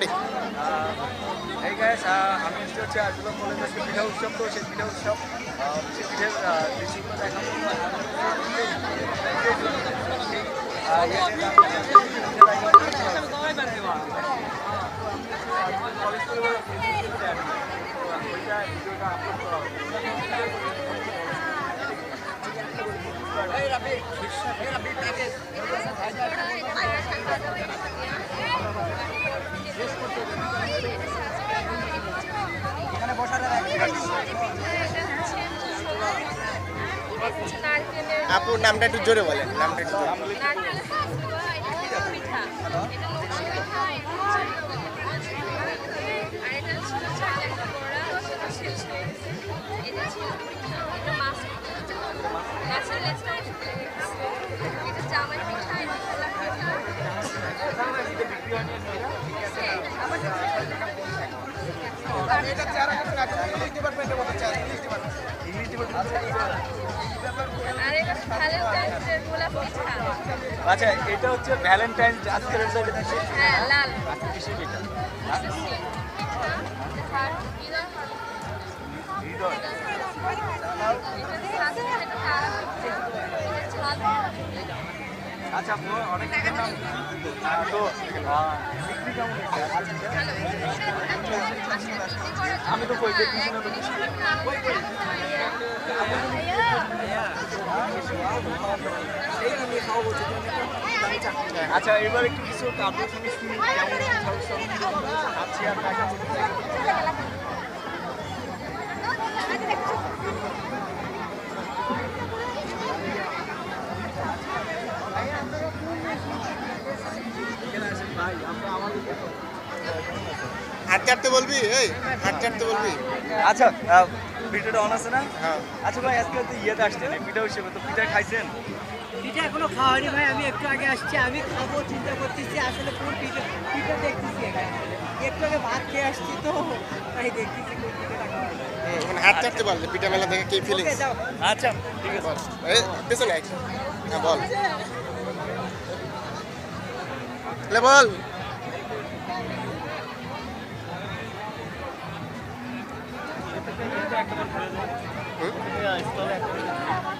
Ready. এই guys আমি এসেছি হচ্ছে আজগুলো কলেজের যে পিঠা উৎসব তো সেই পিঠা উৎসব সেই পিঠের দৃশ্যগুলো দেখাবো। কলেজ ওইটা আপুর নামটা একটু জোরে বলেন নামটা একটু। নারকেলের হালুয়া, এটা হচ্ছে পিঠা। এটা লুচি আচ্ছা এটা হচ্ছে ভ্যালেন্টাইন আজকের কিসে হ্যাঁ, লাল। এটা হৃদয়। আচ্ছা অনেক তো আমি তো কই তো আচ্ছা এবার একটু কিছু কাপড় কেমন পিঠা আর হাঁটতে হাঁটতে বলবি? এই হাঁটতে হাঁটতে বলবি? আচ্ছা ভিডিওটা অন আছে না? হ্যাঁ। আচ্ছা ভাই আজকে তো ইয়েতে আসছে পিঠা হিসেবে তো পিঠা খাইছেন? পিঠা এখনও খাওয়ানি ভাই আমি একটু আগে আসছি আমি খাব চিন্তা করতেছি আসলে কোন পিঠা পিঠা দেখতেছি একটু আগে ভাত খেয়ে আসছি তো তাই দেখতেছি কোন পিঠাটা খাওয়া মানে হাঁটতে হাঁটতে বল পিঠা মেলা দেখে কি ফিলিংস যাও। আচ্ছা ঠিক আছে। বল। পেছনে হ্যাঁ বল। লেবল হুম